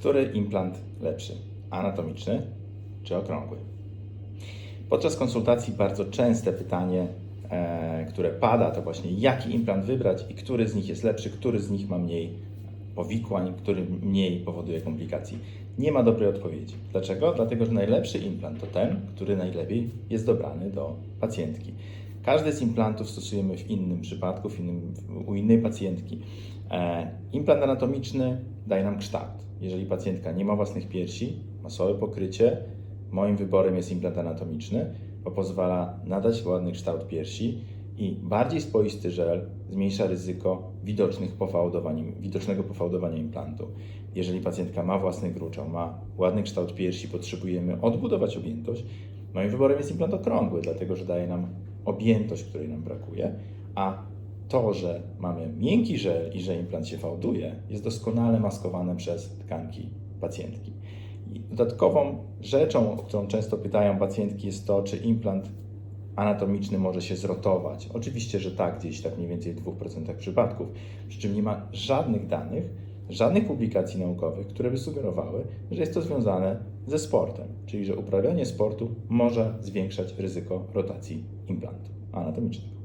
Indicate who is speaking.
Speaker 1: który implant lepszy? Anatomiczny czy okrągły? Podczas konsultacji bardzo częste pytanie, e, które pada, to właśnie jaki implant wybrać i który z nich jest lepszy, który z nich ma mniej powikłań, który mniej powoduje komplikacji. Nie ma dobrej odpowiedzi. Dlaczego? Dlatego, że najlepszy implant to ten, który najlepiej jest dobrany do pacjentki. Każdy z implantów stosujemy w innym przypadku, w innym, u innej pacjentki. E, implant anatomiczny daje nam kształt. Jeżeli pacjentka nie ma własnych piersi, ma słabe pokrycie, moim wyborem jest implant anatomiczny, bo pozwala nadać ładny kształt piersi i bardziej spoisty żel zmniejsza ryzyko widocznych pofałdowań, widocznego pofałdowania implantu. Jeżeli pacjentka ma własny gruczoł, ma ładny kształt piersi, potrzebujemy odbudować objętość, moim wyborem jest implant okrągły, dlatego że daje nam objętość, której nam brakuje, a to, że mamy miękki żel i że implant się fałduje, jest doskonale maskowane przez tkanki pacjentki. I dodatkową rzeczą, o którą często pytają pacjentki, jest to, czy implant anatomiczny może się zrotować. Oczywiście, że tak, gdzieś tak mniej więcej w 2% przypadków, przy czym nie ma żadnych danych, żadnych publikacji naukowych, które by sugerowały, że jest to związane ze sportem, czyli że uprawianie sportu może zwiększać ryzyko rotacji implantu anatomicznego.